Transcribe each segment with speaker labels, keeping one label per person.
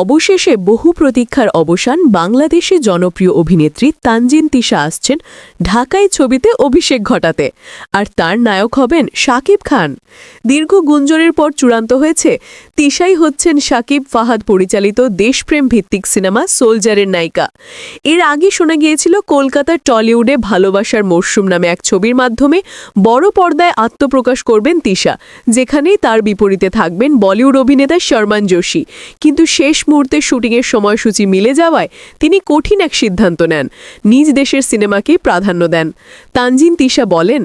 Speaker 1: অবশেষে বহু প্রতীক্ষার অবসান বাংলাদেশি জনপ্রিয় অভিনেত্রী তানজিন তিশা আসছেন ঢাকায় ছবিতে অভিষেক ঘটাতে। আর তার নায়ক হবেন শাকিব খান। দীর্ঘ গুঞ্জনের পর চূড়ান্ত হয়েছে তিশাই হচ্ছেন শাকিব ফাহাদ পরিচালিত দেশপ্রেম ভিত্তিক সিনেমা সোলজারের নায়িকা। এর আগে শোনা গিয়েছিল কলকাতার টলিউডে ভালোবাসার মরশুম নামে এক ছবির মাধ্যমে বড় পর্দায় আত্মপ্রকাশ করবেন তিশা, যেখানেই তার বিপরীতে থাকবেন বলিউড অভিনেতা শর্মান যোশী। কিন্তু শেষ মুহূর্তে শুটিংয়ের সময়সূচি মিলে যাওয়ায় তিনি কঠিন এক সিদ্ধান্ত নেন। নিজ দেশের সিনেমাকেই প্রাধান্য দেন। তানজিন তিশা বলেন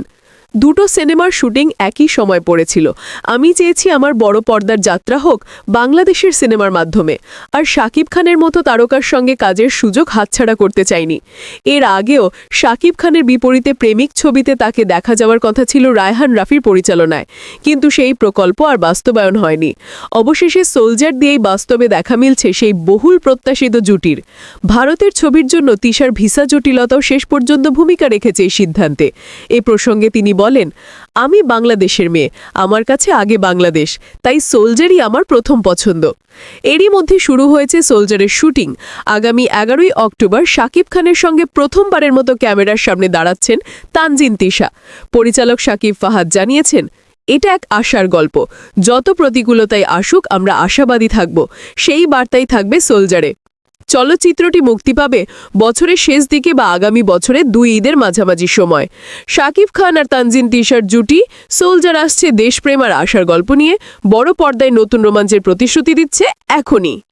Speaker 1: দুটো সিনেমার শুটিং একই সময় পড়েছিল। আমি চেয়েছি আমার বড় পর্দার যাত্রা হোক বাংলাদেশের সিনেমার মাধ্যমে। আর শাকিব খানের মতো তারকার সঙ্গে কাজের সুযোগ হাতছাড়া করতে চাইনি। এর আগেও শাকিব খানের বিপরীতে প্রেমিক ছবিতে তাকে দেখা যাওয়ার কথা ছিল রায়হান রাফির পরিচালনায়। কিন্তু সেই প্রকল্প আর বাস্তবায়ন হয়নি। অবশেষে সোলজার দিয়েই বাস্তবে দেখা মিলছে সেই বহুল প্রত্যাশিত জুটির। ভারতের ছবির জন্য তিশার ভিসা জটিলতাও শেষ পর্যন্ত ভূমিকা রেখেছে এই সিদ্ধান্তে। এ প্রসঙ্গে তিনি বলেন, আমি বাংলাদেশের মেয়ে, আমার কাছে আগে বাংলাদেশ, তাই সোলজারই আমার প্রথম পছন্দ। এরই মধ্যে শুরু হয়েছে সোলজারের শুটিং। আগামী এগারোই অক্টোবর শাকিব খানের সঙ্গে প্রথমবারের মতো ক্যামেরার সামনে দাঁড়াচ্ছেন তানজিন তিশা। পরিচালক শাকিব ফাহাদ জানিয়েছেন, এটা এক আশার গল্প। যত প্রতিকূলতায় আসুক, আমরা আশাবাদী থাকব। সেই বার্তাই থাকবে সোলজারে। চলচ্চিত্রটি মুক্তি পাবে বছরের শেষ দিকে বা আগামী বছরে দুই ঈদের মাঝামাঝি সময়। শাকিব খান আর তানজিন তিশার জুটি, সোলজার আসছে দেশপ্রেম আর আশার গল্প নিয়ে। বড় পর্দায় নতুন রোমাঞ্চের প্রতিশ্রুতি দিচ্ছে এখনই।